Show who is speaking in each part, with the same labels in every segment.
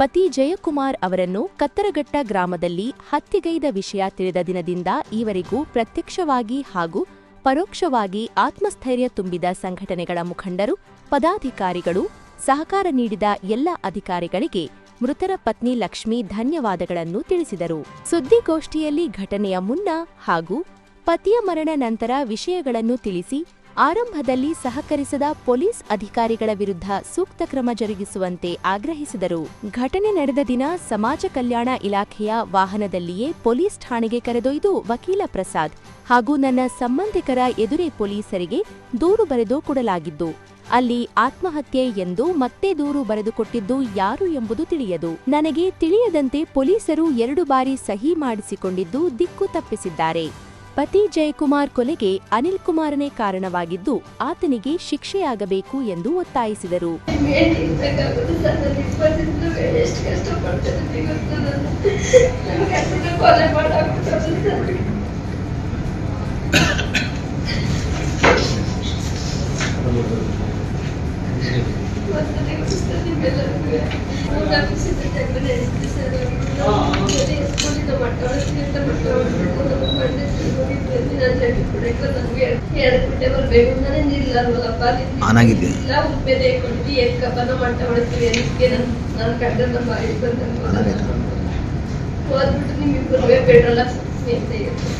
Speaker 1: ಪತಿ ಜಯಕುಮಾರ್ ಅವರನ್ನು ಕತ್ತರಘಟ್ಟ ಗ್ರಾಮದಲ್ಲಿ ಹತ್ಯೆಗೈದ ವಿಷಯ ತಿಳಿದ ದಿನದಿಂದ ಈವರೆಗೂ ಪ್ರತ್ಯಕ್ಷವಾಗಿ ಹಾಗೂ ಪರೋಕ್ಷವಾಗಿ ಆತ್ಮಸ್ಥೈರ್ಯ ತುಂಬಿದ ಸಂಘಟನೆಗಳ ಮುಖಂಡರು, ಪದಾಧಿಕಾರಿಗಳು, ಸಹಕಾರ ನೀಡಿದ ಎಲ್ಲ ಅಧಿಕಾರಿಗಳಿಗೆ ಮೃತರ ಪತ್ನಿ ಲಕ್ಷ್ಮಿ ಧನ್ಯವಾದಗಳನ್ನು ತಿಳಿಸಿದರು. ಸುದ್ದಿಗೋಷ್ಠಿಯಲ್ಲಿ ಘಟನೆಯ ಮುನ್ನ ಹಾಗೂ ಪತಿಯ ಮರಣ ನಂತರ ವಿಷಯಗಳನ್ನು ತಿಳಿಸಿ ಆರಂಭದಲ್ಲಿ ಸಹಕರಿಸದ ಪೊಲೀಸ್ ಅಧಿಕಾರಿಗಳ ವಿರುದ್ಧ ಸೂಕ್ತ ಕ್ರಮ ಜರುಗಿಸುವಂತೆ ಆಗ್ರಹಿಸಿದರು. ಘಟನೆ ನಡೆದ ದಿನ ಸಮಾಜ ಕಲ್ಯಾಣ ಇಲಾಖೆಯ ವಾಹನದಲ್ಲಿಯೇ ಪೊಲೀಸ್ ಠಾಣೆಗೆ ಕರೆದೊಯ್ದು ವಕೀಲ ಪ್ರಸಾದ್ ಹಾಗೂ ನನ್ನ ಸಂಬಂಧಿಕರ ಎದುರೇ ಪೊಲೀಸರಿಗೆ ದೂರು ಬರೆದು ಕೊಡಲಾಗಿದ್ದು, ಅಲ್ಲಿ ಆತ್ಮಹತ್ಯೆ ಎಂದು ಮತ್ತೆ ದೂರು ಬರೆದುಕೊಟ್ಟಿದ್ದು ಯಾರು ಎಂಬುದು ತಿಳಿಯದು. ನನಗೆ ತಿಳಿಯದಂತೆ ಪೊಲೀಸರು ಎರಡು ಬಾರಿ ಸಹಿ ಮಾಡಿಸಿಕೊಂಡಿದ್ದು ದಿಕ್ಕು ತಪ್ಪಿಸಿದ್ದಾರೆ. ಪತಿ ಜಯಕುಮಾರ್ ಕೊಲೆಗೆ ಅನಿಲ್ ಕುಮಾರನೇ ಕಾರಣವಾಗಿದ್ದು ಆತನಿಗೆ ಶಿಕ್ಷೆಯಾಗಬೇಕು ಎಂದು ಒತ್ತಾಯಿಸಿದರು.
Speaker 2: ನಾನು ನಾನು ನಾನು ನಾನೇ ನನ್ ಬಂದಂಗೆ ಹೋದ್ಬಿಟ್ಟು ನಿಮ್ಮಿಬ್ಬರು ಹಾಕ್ಸ್ತೀನಿ ಅಂತ ಹೇಳಿದ್ರು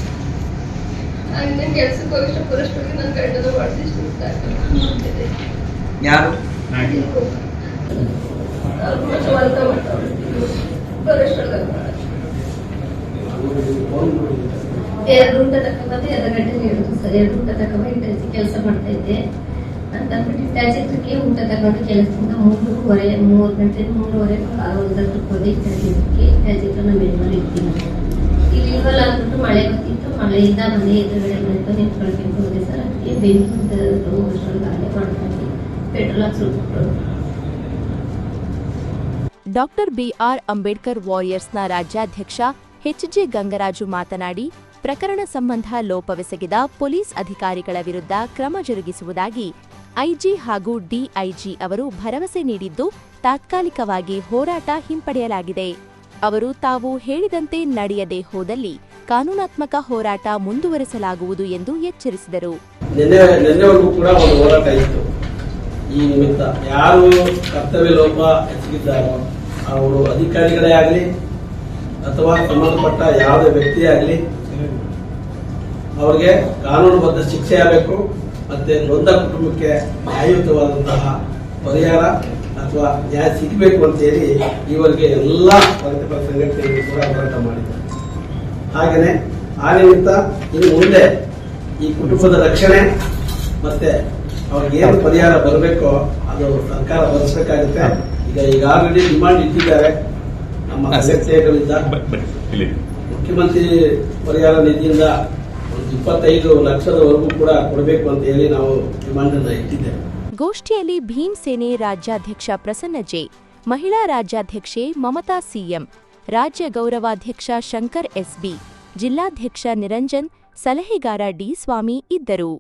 Speaker 2: ಹಂಗೆ ಕೆಲ್ಸಕ್ಕೆ ಹೋಗಿಷ್ಟು ಬರೋಷ್ಟೊಳಗೆ ನನ್ನ ಗಂಡನ ಹೊಡೆದಿಷ್ಟು
Speaker 3: ಯಾರು?
Speaker 2: ಬರೋಷ್ಟೊಳಗೆ ಎರಡು ಊಟ ತಕೊಂಬಂದು ಎರಡು ಗಂಟೆ ಹೇಳಿದ್ರು ಎರಡು ಊಟ ತಕೊಂಬ ಇಟ್ಟಾಚಿ ಕೆಲಸ ಮಾಡ್ತಾ ಇದ್ದೆ. ಅಂತ ಅಂದ್ಬಿಟ್ಟು ಇಟ್ಟಾಚಿ ಊಟ ತಗೊಂಡು ಕೆಲಸದಿಂದ ಮೂರುವರೆ, ಮೂರು ಗಂಟೆ, ಮೂರುವರೆ ಒಂದಕ್ಕೆ ಹೋದೆ ಇಟ್ಟಾಚಿ ಹತ್ರ ನಮ್ಮ ಯಜಮಾನ ಇರ್ತೀನಿ ಇಲ್ಲಿ ಇಲ್ವಲ್ಲ ಅಂದ್ಬಿಟ್ಟು ಮಳೆ ಬರ್ತಿತ್ತು. ಮಳೆಯಿಂದ ಮನೆ ಎದುರುಗಡೆ ಬಂತು ನಿಂತ್ಕೊಳ್ಕೊಂಡು ಹೋದೆ ಸರ್. ಅದಕ್ಕೆ ಬೆಂಕಿ ಹೋಗೋಷ್ಟೊಳಗೆ ಅಲ್ಲೇ ಮಾಡ್ಕೊಂಡು ಪೆಟ್ರೋಲ್ ಹಾಕ್ಸ್ಬಿಟ್ರು
Speaker 1: ಡಾಕ್ಟರ್ ಬಿಆರ್ ಅಂಬೇಡ್ಕರ್ ವಾರಿಯರ್ಸ್ನ ರಾಜ್ಯಾಧ್ಯಕ್ಷ ಎಚ್ಜೆ ಗಂಗರಾಜು ಮಾತನಾಡಿ ಪ್ರಕರಣ ಸಂಬಂಧ ಲೋಪವೆಸಗಿದ ಪೊಲೀಸ್ ಅಧಿಕಾರಿಗಳ ವಿರುದ್ಧ ಕ್ರಮ ಜರುಗಿಸುವುದಾಗಿ ಐಜಿ ಹಾಗೂ ಡಿಐಜಿ ಅವರು ಭರವಸೆ ನೀಡಿದ್ದು, ತಾತ್ಕಾಲಿಕವಾಗಿ ಹೋರಾಟ ಹಿಂಪಡೆಯಲಾಗಿದೆ. ಅವರು ತಾವು ಹೇಳಿದಂತೆ ನಡೆಯದೆ ಹೋದಲ್ಲಿ ಕಾನೂನಾತ್ಮಕ ಹೋರಾಟ ಮುಂದುವರೆಸಲಾಗುವುದು ಎಂದು ಎಚ್ಚರಿಸಿದರು.
Speaker 4: ಈ ನಿಮಿತ್ತ ಯಾರು ಕರ್ತವ್ಯ ಲೋಪ ಅವರು ಅಧಿಕಾರಿಗಳೇ ಆಗಲಿ, ಅಥವಾ ಸಂಬಂಧಪಟ್ಟ ಯಾವುದೇ ವ್ಯಕ್ತಿಯೇ ಆಗಲಿ ಅವರಿಗೆ ಕಾನೂನುಬದ್ಧ ಶಿಕ್ಷೆ ಆಗಬೇಕು ಮತ್ತೆ ನೊಂದ ಕುಟುಂಬಕ್ಕೆ ನ್ಯಾಯಯುತವಾದಂತಹ ಪರಿಹಾರ ಅಥವಾ ನ್ಯಾಯ ಸಿಗಬೇಕು ಅಂತೇಳಿ ಈವರೆಗೆ ಎಲ್ಲ ಪ್ರಗತಿಪರ ಸಂಘಟನೆಗಳು ಕೂಡ ಹೋರಾಟ ಮಾಡಿದ್ದಾರೆ. ಹಾಗೆಯೇ ಆ ನಿಮಿತ್ತ ಇನ್ನು ಮುಂದೆ ಈ ಕುಟುಂಬದ ರಕ್ಷಣೆ ಮತ್ತೆ ಅವ್ರಿಗೆ ಏನು ಪರಿಹಾರ ಬರಬೇಕೋ ಅದು ಸರ್ಕಾರ ಭರಿಸಬೇಕಾಗುತ್ತೆ ಈಗ ಈಗ ಆಲ್ರೆಡಿ ಡಿಮಾಂಡ್ ಇಟ್ಟಿದ್ದಾರೆ. ನಮ್ಮ ಸಂಘಟನೆಗಳಿಂದ ಮುಖ್ಯಮಂತ್ರಿ ಪರಿಹಾರ ನಿಧಿಯಿಂದ ಒಂದು ಇಪ್ಪತ್ತೈದು ಲಕ್ಷದವರೆಗೂ ಕೂಡ ಕೊಡಬೇಕು ಅಂತ ಹೇಳಿ ನಾವು ಡಿಮಾಂಡ್ ಅನ್ನ ಇಟ್ಟಿದ್ದೇವೆ.
Speaker 1: ಗೋಷ್ಠಿಯಲ್ಲಿ ಭೀಮ್ ಸೇನೆ ರಾಜ್ಯಾಧ್ಯಕ್ಷ ಪ್ರಸನ್ನ ಜೆ, ಮಹಿಳಾ ರಾಜ್ಯಾಧ್ಯಕ್ಷೆ ಮಮತಾ ಸಿಎಂ, ರಾಜ್ಯ ಗೌರವಾಧ್ಯಕ್ಷ ಶಂಕರ್ ಎಸ್ಬಿ, ಜಿಲ್ಲಾಧ್ಯಕ್ಷ ನಿರಂಜನ್, ಸಲಹೆಗಾರ ಡಿ ಸ್ವಾಮಿ ಇದ್ದರು.